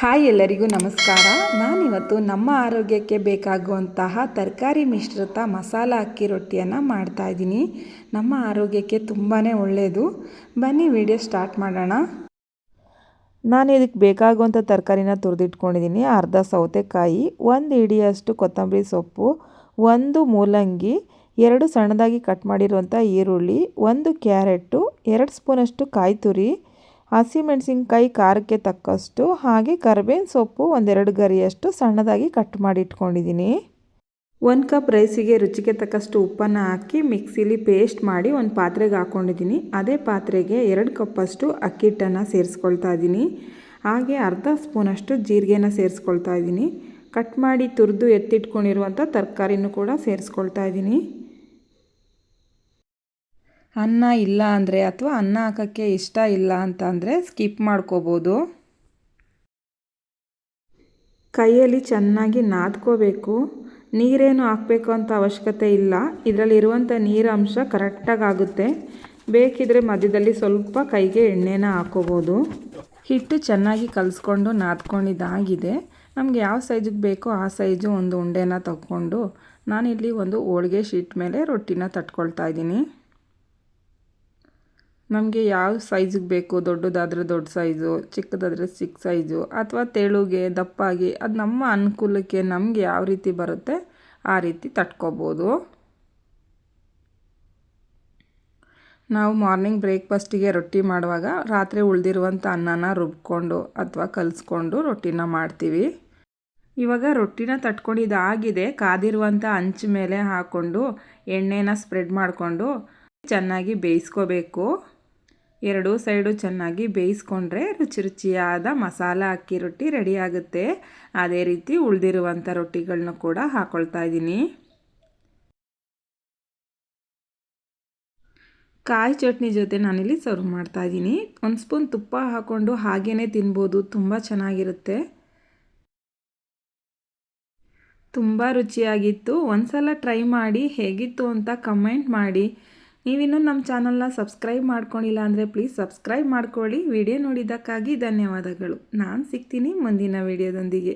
Hi ಎಲ್ಲರಿಗೂ ನಮಸ್ಕಾರ. ನಾನಿವತ್ತು ನಮ್ಮ ಆರೋಗ್ಯಕ್ಕೆ ಬೇಕಾಗುವಂತಹ ತರಕಾರಿ ಮಿಶ್ರಿತ ಮಸಾಲ ಅಕ್ಕಿ ರೊಟ್ಟಿಯನ್ನು ಮಾಡ್ತಾಯಿದ್ದೀನಿ ನಮ್ಮ ಆರೋಗ್ಯಕ್ಕೆ ತುಂಬಾ ಒಳ್ಳೆಯದು ಬನ್ನಿ ವಿಡಿಯೋ ಸ್ಟಾರ್ಟ್ ಮಾಡೋಣ. ನಾನು ಇದಕ್ಕೆ ಬೇಕಾಗುವಂಥ ತರಕಾರಿನ ತುರಿದಿಟ್ಕೊಂಡಿದ್ದೀನಿ. ಅರ್ಧ ಸೌತೆಕಾಯಿ, ಒಂದು ಇಡಿಯಷ್ಟು ಕೊತ್ತಂಬರಿ ಸೊಪ್ಪು, ಒಂದು ಮೂಲಂಗಿ, ಎರಡು ಸಣ್ಣದಾಗಿ ಕಟ್ ಮಾಡಿರುವಂಥ ಈರುಳ್ಳಿ, ಒಂದು ಕ್ಯಾರೆಟು ಎರಡು ಸ್ಪೂನಷ್ಟು ಕಾಯಿ ತುರಿ ಹಸಿಮೆಣಸಿನ್ಕಾಯಿ ಖಾರಕ್ಕೆ ತಕ್ಕಷ್ಟು ಹಾಗೆ ಕರಿಬೇವಿನ ಸೊಪ್ಪು ಒಂದೆರಡು ಗರಿಯಷ್ಟು ಸಣ್ಣದಾಗಿ ಕಟ್ ಮಾಡಿ ಇಟ್ಕೊಂಡಿದ್ದೀನಿ. ಒಂದು ಕಪ್ ರೈಸಿಗೆ ರುಚಿಗೆ ತಕ್ಕಷ್ಟು ಉಪ್ಪನ್ನು ಹಾಕಿ ಮಿಕ್ಸಿಲಿ ಪೇಸ್ಟ್ ಮಾಡಿ ಒಂದು ಪಾತ್ರೆಗೆ ಹಾಕ್ಕೊಂಡಿದ್ದೀನಿ ಅದೇ ಪಾತ್ರೆಗೆ ಎರಡು ಕಪ್ಪಷ್ಟು ಅಕ್ಕಿ ಹಿಟ್ಟನ್ನು ಸೇರಿಸ್ಕೊಳ್ತಾ ಇದ್ದೀನಿ. ಹಾಗೆ ಅರ್ಧ ಸ್ಪೂನಷ್ಟು ಜೀರಿಗೆನ ಸೇರಿಸ್ಕೊಳ್ತಾ ಇದ್ದೀನಿ. ಕಟ್ ಮಾಡಿ ತುರಿದು ಎತ್ತಿಟ್ಕೊಂಡಿರುವಂಥ ತರಕಾರಿನೂ ಕೂಡ ಸೇರಿಸ್ಕೊಳ್ತಾ ಇದ್ದೀನಿ. ಅನ್ನ ಇಲ್ಲ ಅಂದರೆ ಅಥವಾ ಅನ್ನ ಹಾಕೋಕ್ಕೆ ಇಷ್ಟ ಇಲ್ಲ ಅಂತ ಅಂದರೆ ಸ್ಕಿಪ್ ಮಾಡ್ಕೋಬೋದು. ಕೈಯಲ್ಲಿ ಚೆನ್ನಾಗಿ ನಾದ್ಕೋಬೇಕು. ನೀರೇನು ಹಾಕಬೇಕು ಅಂತ ಅವಶ್ಯಕತೆ ಇಲ್ಲ. ಇದರಲ್ಲಿರುವಂಥ ನೀರಂಶ ಕರೆಕ್ಟಾಗಿ ಆಗುತ್ತೆ ಬೇಕಿದ್ರೆ ಮಧ್ಯದಲ್ಲಿ ಸ್ವಲ್ಪ ಕೈಗೆ ಎಣ್ಣೆನ ಹಾಕೋಬೋದು. ಹಿಟ್ಟು ಚೆನ್ನಾಗಿ ಕಲಿಸ್ಕೊಂಡು ನಾದ್ಕೊಂಡಿದ್ದಾಗಿದೆ. ನಮಗೆ ಯಾವ ಸೈಜಿಗೆ ಬೇಕೋ ಆ ಸೈಜು ಒಂದು ಉಂಡೆನ ತಗೊಂಡು ನಾನಿಲ್ಲಿ ಒಂದು ಹೋಳಿಗೆ ಶೀಟ್ ಮೇಲೆ ರೊಟ್ಟಿನ ತಟ್ಕೊಳ್ತಾ ಇದ್ದೀನಿ. ನಮಗೆ ಯಾವ ಸೈಜಿಗೆ ಬೇಕು? ದೊಡ್ಡದಾದರೆ ದೊಡ್ಡ ಸೈಜು ಚಿಕ್ಕದಾದರೆ ಚಿಕ್ಕ ಸೈಜು ಅಥವಾ ತೆಳುಗೆ, ದಪ್ಪಾಗಿ, ಅದು ನಮ್ಮ ಅನುಕೂಲಕ್ಕೆ ನಮಗೆ ಯಾವ ರೀತಿ ಬರುತ್ತೆ, ಆ ರೀತಿ ತಟ್ಕೋಬೋದು. ನಾವು ಮಾರ್ನಿಂಗ್ ಬ್ರೇಕ್ಫಾಸ್ಟಿಗೆ ರೊಟ್ಟಿ ಮಾಡುವಾಗ ರಾತ್ರಿ ಉಳಿದಿರುವಂಥ ಅನ್ನನ ರುಬ್ಕೊಂಡು ಅಥವಾ ಕಲಿಸ್ಕೊಂಡು ರೊಟ್ಟಿನ ಮಾಡ್ತೀವಿ. ಇವಾಗ ರೊಟ್ಟಿನ ತಟ್ಕೊಂಡಿದ್ದಾಗಿದೆ ಕಾದಿರುವಂಥ ಹಂಚು ಮೇಲೆ ಹಾಕ್ಕೊಂಡು ಎಣ್ಣೆನ ಸ್ಪ್ರೆಡ್ ಮಾಡಿಕೊಂಡು ಚೆನ್ನಾಗಿ ಬೇಯಿಸ್ಕೋಬೇಕು. ಎರಡೂ ಸೈಡು ಚೆನ್ನಾಗಿ ಬೇಯಿಸ್ಕೊಂಡ್ರೆ ರುಚಿ ರುಚಿಯಾದ ಮಸಾಲ ಅಕ್ಕಿ ರೊಟ್ಟಿ ರೆಡಿ ಆಗುತ್ತೆ. ಅದೇ ರೀತಿ ಉಳಿದಿರುವಂಥ ರೊಟ್ಟಿಗಳನ್ನ ಕೂಡ ಹಾಕ್ಕೊಳ್ತಾ ಇದ್ದೀನಿ. ಕಾಯಿ ಚಟ್ನಿ ಜೊತೆ ನಾನಿಲ್ಲಿ ಸರ್ವ್ ಮಾಡ್ತಾ ಇದ್ದೀನಿ. ಒಂದು ಸ್ಪೂನ್ ತುಪ್ಪ ಹಾಕ್ಕೊಂಡು ಹಾಗೇ ತಿನ್ಬೋದು, ತುಂಬ ಚೆನ್ನಾಗಿರುತ್ತೆ. ತುಂಬ ರುಚಿಯಾಗಿತ್ತು. ಒಂದು ಸಲ ಟ್ರೈ ಮಾಡಿ, ಹೇಗಿತ್ತು ಅಂತ ಕಮೆಂಟ್ ಮಾಡಿ. ನೀವಿನ್ನೂ ನಮ್ಮ ಚಾನಲ್ನ ಸಬ್ಸ್ಕ್ರೈಬ್ ಮಾಡ್ಕೊಂಡಿಲ್ಲ ಅಂದರೆ ಪ್ಲೀಸ್ ಸಬ್ಸ್ಕ್ರೈಬ್ ಮಾಡ್ಕೊಳ್ಳಿ. ವಿಡಿಯೋ ನೋಡಿದ್ದಕ್ಕಾಗಿ ಧನ್ಯವಾದಗಳು. ನಾನು ಸಿಗ್ತೀನಿ ಮುಂದಿನ ವಿಡಿಯೋದೊಂದಿಗೆ.